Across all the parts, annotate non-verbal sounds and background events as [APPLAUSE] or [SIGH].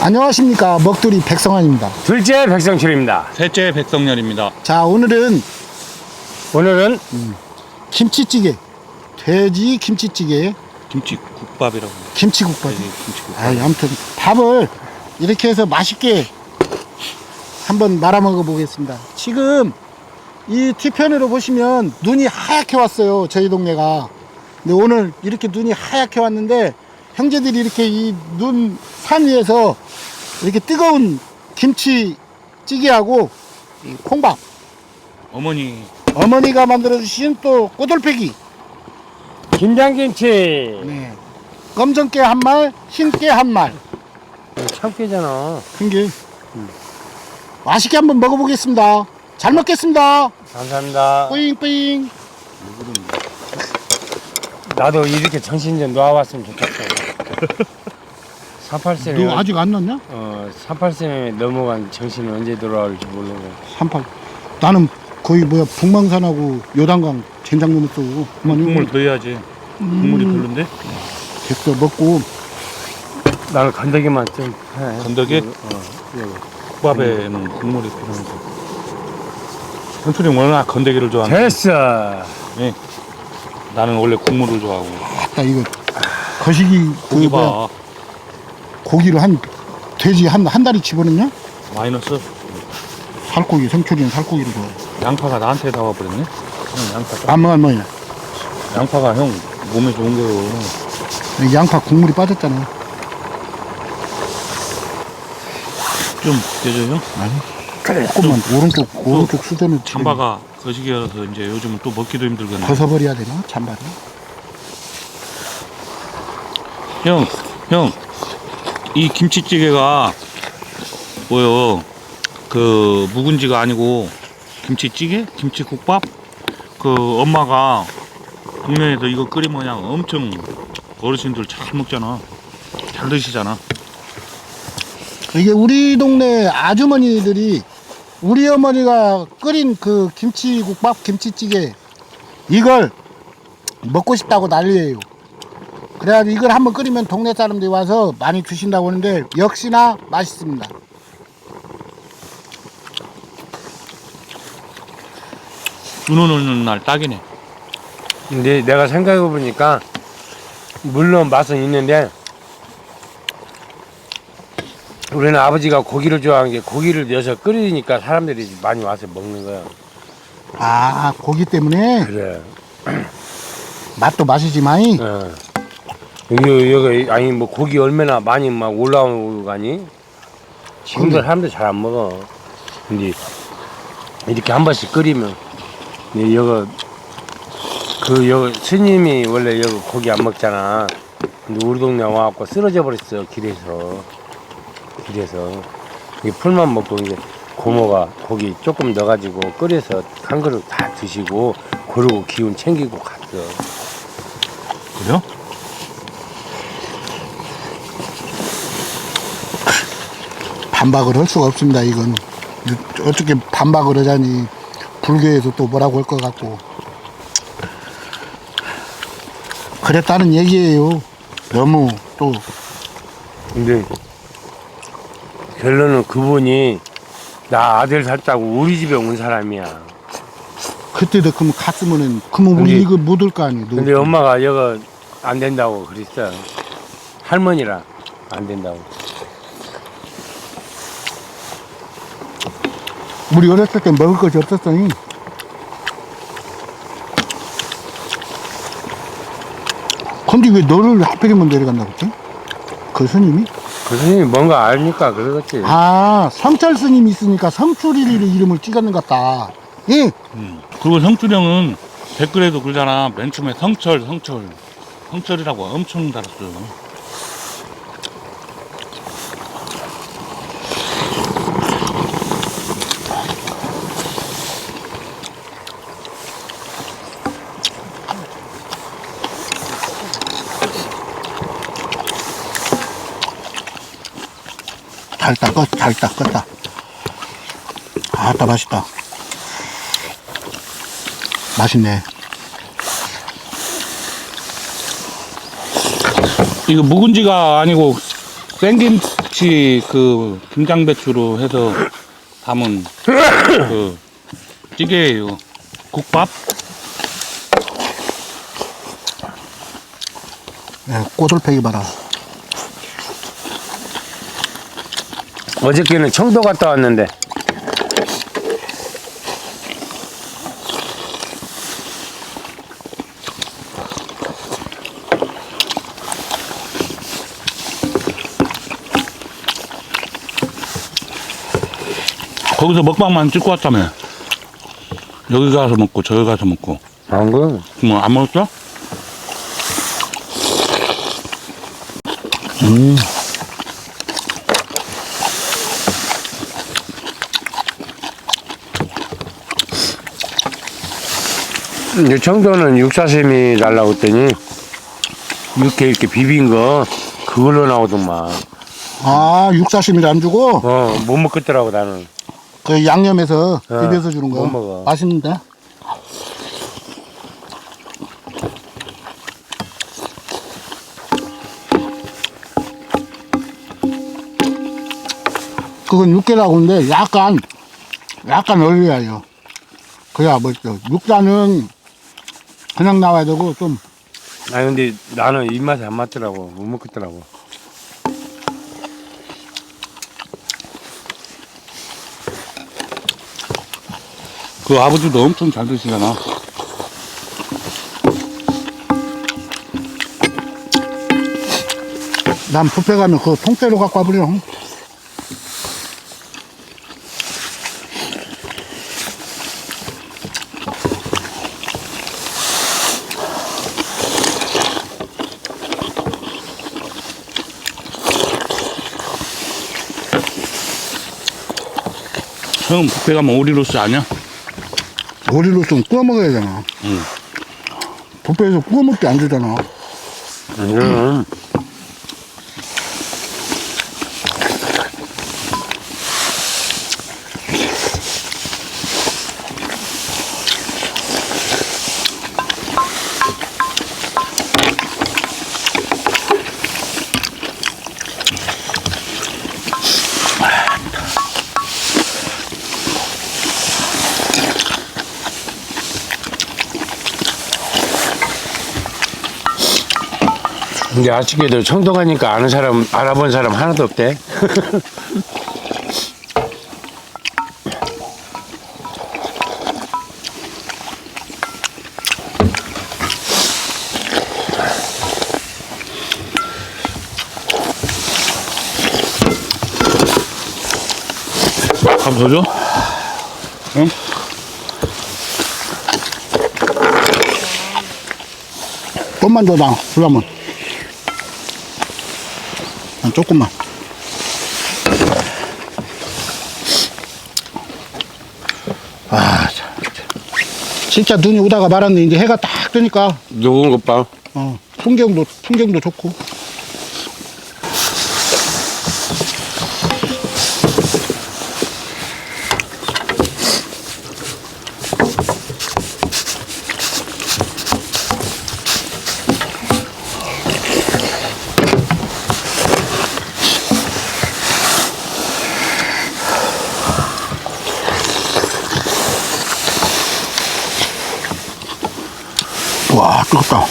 안녕하십니까 먹두리 백성환입니다. 둘째 백성철입니다. 셋째 백성열입니다. 자 오늘은 오늘은 김치찌개 돼지 김치찌개 김치 국밥이라고. 김치국밥이. 돼지 김치 국밥. 아 아무튼 밥을 이렇게 해서 맛있게 한번 말아 먹어 보겠습니다. 지금 이 뒤편으로 보시면 눈이 하얗게 왔어요. 저희 동네가. 근데 오늘 이렇게 눈이 하얗게 왔는데 형제들이 이렇게 이 눈 산 위에서 이렇게 뜨거운 김치찌개하고 이 콩밥 어머니 어머니가 만들어 주신 또 꼬들빼기 김장김치. 네. 검정깨 한 말, 흰깨 한 말. 참깨잖아. 큰게 맛있게 한번 먹어보겠습니다. 잘 먹겠습니다. 감사합니다. 뿌잉뿌잉. 나도 이렇게 정신 좀 놓아왔으면 좋겠어. [LAUGHS] 38세면 너 아직 안 났냐? 어 38세에 넘어간 정신은 언제 돌아올지 모르고 38. 나는 거의 뭐야 북망산하고 요단강 젠장 넘었어. 그만 국물 더 해야지. 국물이 음. 별론데? 됐어 먹고 나는 건더기만 좀 해. 건더기? 어, 여기. 국밥에는 국물이 필요한데. 현철이 워낙 건더기를 좋아하는데 됐어. 나는 원래 국물을 좋아하고. 아까 이거 거시기 그 고기 뭐야 봐. 고기를 한 돼지 한 한 다리 집어넣냐? 마이너스. 살코기 성철이는 살코기를 좋아해. 양파가 나한테 다 와버렸네. 형 양파. 좀- 안 먹어 안 먹냐? 양파가 형 몸에 좋은 거요. 양파 국물이 빠졌잖아. 좀? 아니 조금만 오른쪽 오른쪽 수저는 지금 찬바가 거시기여서 이제 요즘은 또 먹기도 힘들거든. 벗어버려야 되나? 찬바를. 형, 형, 이 김치찌개가 뭐요? 그 묵은지가 아니고 김치찌개, 김치국밥. 그 엄마가 국내에서 이거 끓이면 그냥 엄청 어르신들 잘 먹잖아. 잘 드시잖아. 이게 우리 동네 아주머니들이 우리 어머니가 끓인 그 김치국밥 김치찌개 이걸 먹고 싶다고 난리예요. 그래가지고 이걸 한번 끓이면 동네 사람들이 와서 많이 드신다고 하는데 역시나 맛있습니다. 눈 오는 날 딱이네. 근데 내가 생각해 보니까 물론 맛은 있는데 우리는 아버지가 고기를 좋아하는 게 고기를 넣어서 끓이니까 사람들이 많이 와서 먹는 거야. 아 고기 때문에 그래. 맛도 맛이지만 어. 여기 여기 아니 뭐 고기 얼마나 많이 막 올라오고 가니? 지금도 근데- 사람들 잘 안 먹어. 근데 이렇게 한 번씩 끓이면 근데 여기 그 여기 스님이 원래 여기 고기 안 먹잖아. 근데 우리 동네 와갖고 쓰러져 버렸어 길에서 길에서 이 풀만 먹고 이제 고모가 고기 조금 넣어가지고 끓여서 한 그릇 다 드시고 그러고 기운 챙기고 갔어. 그래요? 반박을 할 수가 없습니다. 이건 어떻게 반박을 하자니 불교에서 또 뭐라고 할 것 같고 그랬다는 얘기예요. 너무 또 근데 결론은 그분이 나 아들 살자고 우리 집에 온 사람이야. 그때도 그럼 갔으면은 그러면 우리 이거 못올거 아니에요. 근데 엄마가 여거 안 된다고 그랬어. 할머니라 안 된다고. 우리 어렸을 때 먹을 것이 없었으니 근데 왜 너를 하필이면 내려간다고 했지? 그 스님이? 그 스님이 뭔가 아니까 그러겠지. 아 성철 스님이 있으니까 성출이를 이름을 찍었는 것 같다 예? 음. 그리고 성춘 형은 댓글에도 그러잖아. 맨 처음에 성철, 성철. 성철이라고 엄청 달았어요. 잘 닦았, 잘 닦았다 아따 맛있다 맛있네 이거 묵은지가 아니고 생김치 그 김장배추로 해서 담은 그 찌개예요. 국밥? 예, 꼬들패기 봐라. 어저께는 청도 갔다 왔는데 거기서 먹방만 찍고 왔다며. 여기 가서 먹고 저기 가서 먹고. 안 그. 뭐안 먹었어? 이 청도는 육사심이 달라고 했더니 이렇게 이렇게 비빈 거 그걸로 나오더만 아, 육사심을 안 주고 어 못 먹겠더라고 나는 그 양념해서 어, 비벼서 주는 거. 못 먹어. 맛있는데? 그건 육개라고 하는데 약간 약간 얼려요. 그래야 멋있죠. 육사는 그냥 나와야 되고 좀 아 근데 나는 입맛에 안 맞더라고 못 먹겠더라고 그 아버지도 엄청 잘 드시잖아. 난 뷔페 가면 그 통째로 갖고 와버려. 형 뷔페 가면 오리로스 아니야? 오리로 좀 구워 먹어야 되잖아. 응. 뷔페에서 구워 먹기 안 주잖아. 이 근데 아쉽게도 청도 가니까 아는 사람 알아본 사람 하나도 없대 밥더 줘? 응? 좀만 더 나, 그러면. 아, 조금만. 아, 참. 진짜 눈이 오다가 말았는데, 이제 해가 딱 뜨니까, 녹은 것 봐 어, 풍경도, 풍경도 좋고. 와, 뜨겁다.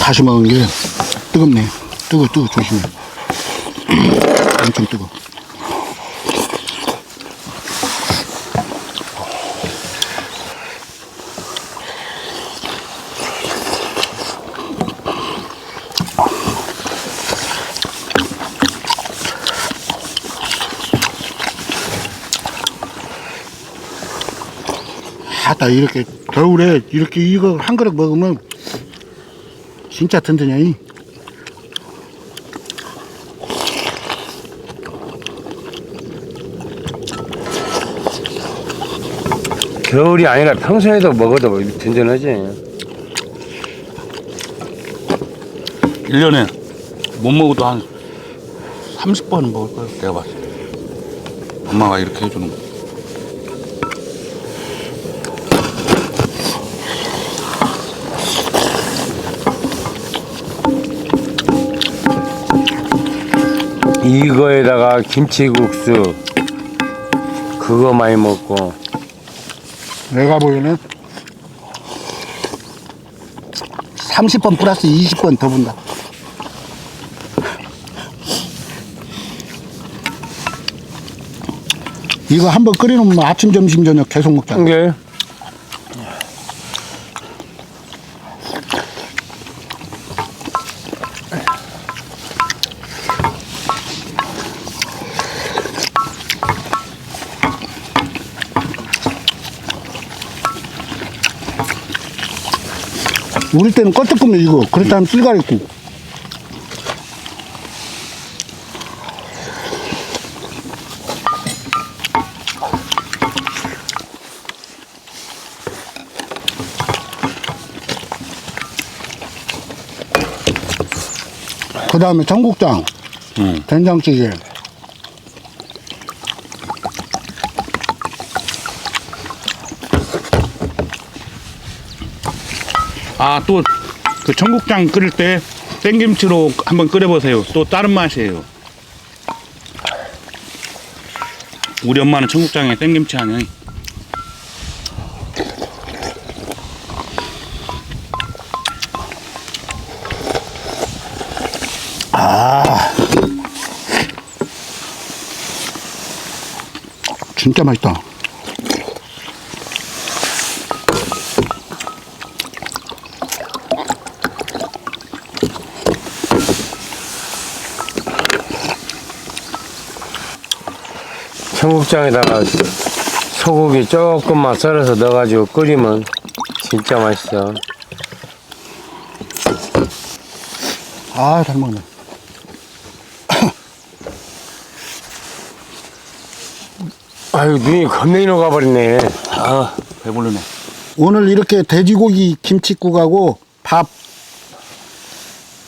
다시 먹은 게 뜨겁네. 뜨거, 뜨거, 조심해. [CLEARS THROAT] 엄청 뜨거. 하다 이렇게 겨울에 이렇게 이거 한 그릇 먹으면 진짜 든든해. 겨울이 아니라 평소에도 먹어도 든든하지 1년에 못 먹어도 한 30번은 먹을 거야, 내가 봤을 때. 엄마가 이렇게 해주는 거. 이거에다가 김치국수 그거 많이 먹고 내가 보기에는 30번 플러스 20번 더 분다. 이거 한번 끓여놓으면 아침, 점심, 저녁 계속 먹잖아. 이게 우리 때는 껐떡꾸면 이거. 그렇다면 쓸가리국. 그 다음에 청국장, 응. 된장찌개. 아, 또 그 청국장 끓일 때 생김치로 한번 끓여보세요. 또 다른 맛이에요. 우리 엄마는 청국장에 생김치 하니 진짜 맛있다. 청국장에다가 소고기 조금만 썰어서 넣어가지고 끓이면 진짜 맛있어. 아, 잘 먹네. [COUGHS] 아유 눈이 겁내기 녹아버리네. 아 배부르네. 오늘 이렇게 돼지고기 김치국하고 밥,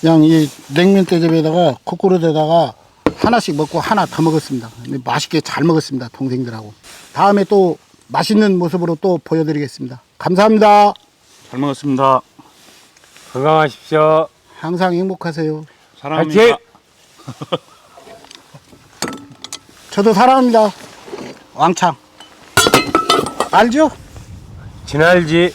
그냥 이 냉면 대접에다가 코코넛에다가 하나씩 먹고 하나 더 먹었습니다. 맛있게 잘 먹었습니다. 동생들하고. 다음에 또 맛있는 모습으로 또 보여드리겠습니다. 감사합니다. 잘 먹었습니다. 건강하십시오. 항상 행복하세요. 사랑합니다. 화이팅! [LAUGHS] 저도 사랑합니다. 왕창. 알죠? 진알지.